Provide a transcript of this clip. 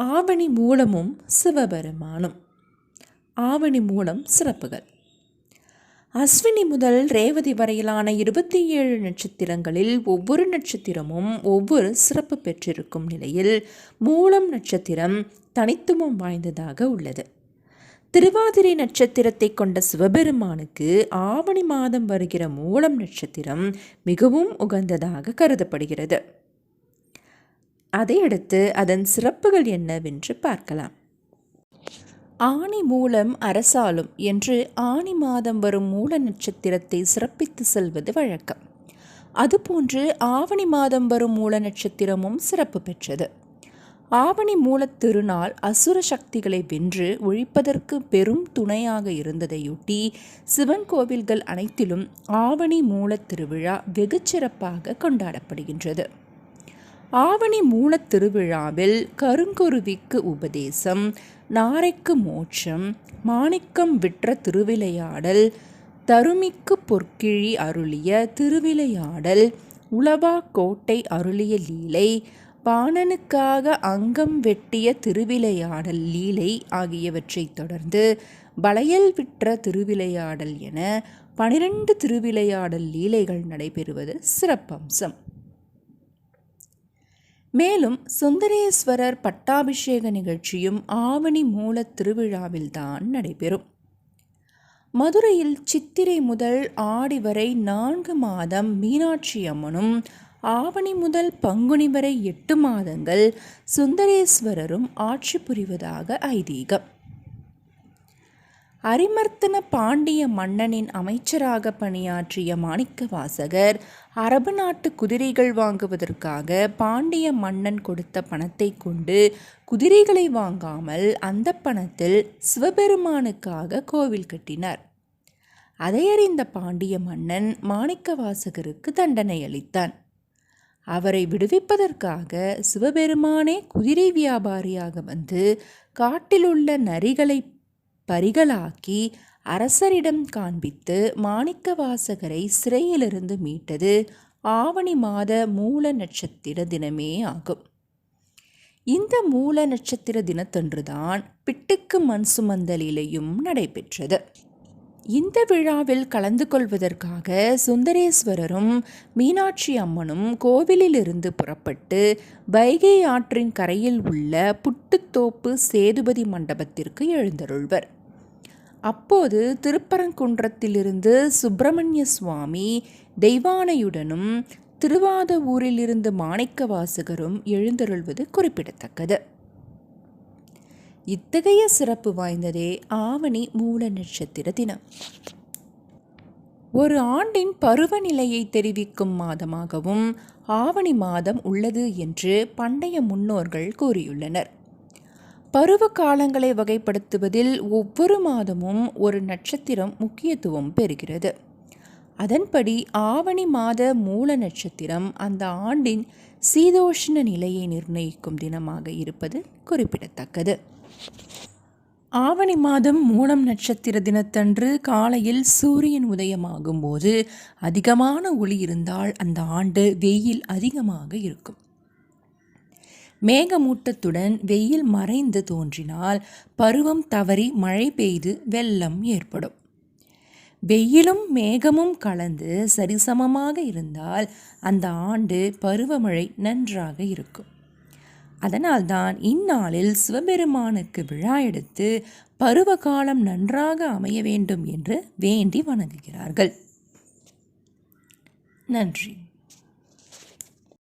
ஆவணி மூலமும் சிவபெருமானும். ஆவணி மூலம் சிறப்புகள். அஸ்வினி முதல் ரேவதி வரையிலான இருபத்தி ஏழு நட்சத்திரங்களில் ஒவ்வொரு நட்சத்திரமும் ஒவ்வொரு சிறப்பு பெற்றிருக்கும் நிலையில் மூலம் நட்சத்திரம் தனித்துவம் வாய்ந்ததாக உள்ளது. திருவாதிரை நட்சத்திரத்தை கொண்ட சிவபெருமானுக்கு ஆவணி மாதம் வருகிற மூலம் நட்சத்திரம் மிகவும் உகந்ததாக கருதப்படுகிறது. அதையடுத்து அதன் சிறப்புகள் என்னவென்று பார்க்கலாம். ஆணி மூலம் அரசாலும் என்று ஆணி மாதம் வரும் மூல நட்சத்திரத்தை சிறப்பித்து செல்வது வழக்கம். அதுபோன்று ஆவணி மாதம் வரும் மூல நட்சத்திரமும் சிறப்பு பெற்றது. ஆவணி மூலத் திருநாள் அசுர சக்திகளை வென்று ஒழிப்பதற்கு பெரும் துணையாக இருந்ததையொட்டி சிவன் கோவில்கள் அனைத்திலும் ஆவணி மூலத் திருவிழா வெகு சிறப்பாக கொண்டாடப்படுகின்றது. ஆவணி மூலத் திருவிழாவில் கருங்குருவிக்கு உபதேசம் நாரைக்கு மோட்சம் மாணிக்கம் விற்ற திருவிளையாடல் தருமிக்கு பொற்கிழி அருளிய திருவிளையாடல் உளவா கோட்டை அருளிய லீலை பாணனுக்காக அங்கம் வெட்டிய திருவிளையாடல் லீலை ஆகியவற்றைத் தொடர்ந்து வளையல் விற்ற திருவிளையாடல் என பனிரெண்டு திருவிளையாடல் லீலைகள் நடைபெறுவது சிறப்பம்சம். மேலும் சுந்தரேஸ்வரர் பட்டாபிஷேக நிகழ்ச்சியும் ஆவணி மூல திருவிழாவில்தான் நடைபெறும். மதுரையில் சித்திரை முதல் ஆடி வரை நான்கு மாதம் மீனாட்சி அம்மனும் ஆவணி முதல் பங்குனி வரை எட்டு மாதங்கள் சுந்தரேஸ்வரரும் ஆட்சி புரிவதாக ஐதீகம். அரிமர்த்தன பாண்டிய மன்னனின் அமைச்சராக பணியாற்றிய மாணிக்க வாசகர் அரபு நாட்டு குதிரைகள் வாங்குவதற்காக பாண்டிய மன்னன் கொடுத்த பணத்தை கொண்டு குதிரைகளை வாங்காமல் அந்த பணத்தில் சிவபெருமானுக்காக கோவில் கட்டினார். அதையறிந்த பாண்டிய மன்னன் மாணிக்க வாசகருக்கு தண்டனை அளித்தான். அவரை விடுவிப்பதற்காக சிவபெருமானே குதிரை வியாபாரியாக வந்து காட்டிலுள்ள நரிகளை பரிகளாக்கி அரசரிடம் காண்பித்து மாணிக்கவாசகரை சிறையிலிருந்து மீட்டது ஆவணி மாத மூல நட்சத்திர தினமே ஆகும். இந்த மூல நட்சத்திர தினத்தன்றுதான் பிட்டுக்கு மண் சுமந்தலிலையும் நடைபெற்றது. இந்த விழாவில் கலந்து கொள்வதற்காக சுந்தரேஸ்வரரும் மீனாட்சி அம்மனும் கோவிலிலிருந்து புறப்பட்டு வைகை ஆற்றின் கரையில் உள்ள புட்டுத்தோப்பு சேதுபதி மண்டபத்திற்கு எழுந்தருள்வர். அப்போது திருப்பரங்குன்றத்திலிருந்து சுப்பிரமணிய சுவாமி தெய்வானையுடனும் திருவாத ஊரிலிருந்து மாணிக்கவாசகரும் எழுந்தருள்வது குறிப்பிடத்தக்கது. இத்தகைய சிறப்பு வாய்ந்ததே ஆவணி மூல நட்சத்திர தினம். ஒரு ஆண்டின் பருவநிலையை தெரிவிக்கும் மாதமாகவும் ஆவணி மாதம் உள்ளது என்று பண்டைய முன்னோர்கள் கூறியுள்ளனர். பருவ காலங்களை வகைப்படுத்துவதில் ஒவ்வொரு மாதமும் ஒரு நட்சத்திரம் முக்கியத்துவம் பெறுகிறது. அதன்படி ஆவணி மாத மூல நட்சத்திரம் அந்த ஆண்டின் சீதோஷ்ண நிலையை நிர்ணயிக்கும் தினமாக இருப்பது குறிப்பிடத்தக்கது. ஆவணி மாதம் மூலம் நட்சத்திர தினத்தன்று காலையில் சூரியன் உதயமாகும் போது அதிகமான ஒளி இருந்தால் அந்த ஆண்டு வெயில் அதிகமாக இருக்கும். மேகமூட்டத்துடன் வெயில் மறைந்து தோன்றினால் பருவம் தவறி மழை பெய்து வெள்ளம் ஏற்படும். வெயிலும் மேகமும் கலந்து சரிசமமாக இருந்தால் அந்த ஆண்டு பருவமழை நன்றாக இருக்கும். அதனால்தான் இந்நாளில் சிவபெருமானுக்கு விழா எடுத்து பருவகாலம் நன்றாக அமைய வேண்டும் என்று வேண்டி வணங்குகிறார்கள். நன்றி.